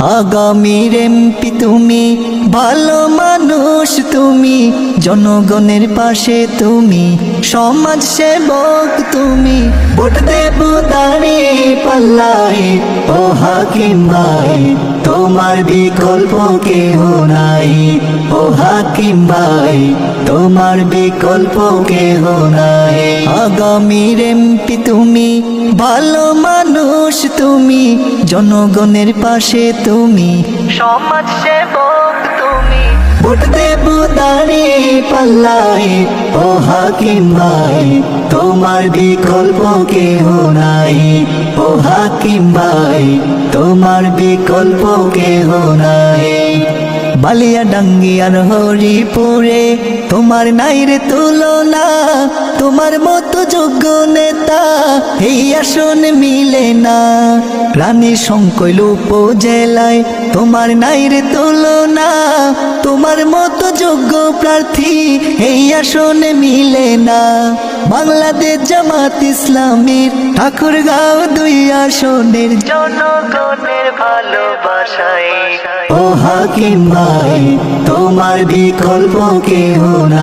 আগামীর এমপি তুমি, ভালো মানুষ তুমি, জনগণের পাশে তুমি সমাজ সেবক তুমি। ভোট দেব দাঁড়িয়ে পাল্লায়, ও হাকিম ভাই, তোমার বিকল্প কেহ নাই। ও হাকিম ভাই, তোমার বিকল্প কেহ নাই। আগামীর এমপি তুমি ভালো মানুষ তুমি জনগণের পাশে তুমি। সমাজ সেবক তুমি। ভোট দেব দাঁড়িয়ে পাল্লায় ও হাকিম ভাই তোমার বিকল্প কেহ নাই। ও হাকিম ভাই তোমার বিকল্প কেহ নাই। বালিয়া ডাঙ্গি আর হরিপুরে, তোমার নাইরে তুলনা, তোমার মতো যোগ্য নেতা, এই আসন মিলে না। রানী সংকৈল উপজেলায় তোমার নাইরে তুলনা, তোমার মতো যোগ্য প্রার্থী, এই আসনে মিলে না। বাংলাদেশ জামাত ইসলামের ঠাকুরগাঁও দুই আসনের জনগণের ভালোবাসায় হাকিম ভাই তোমার বিকল্প কেহ না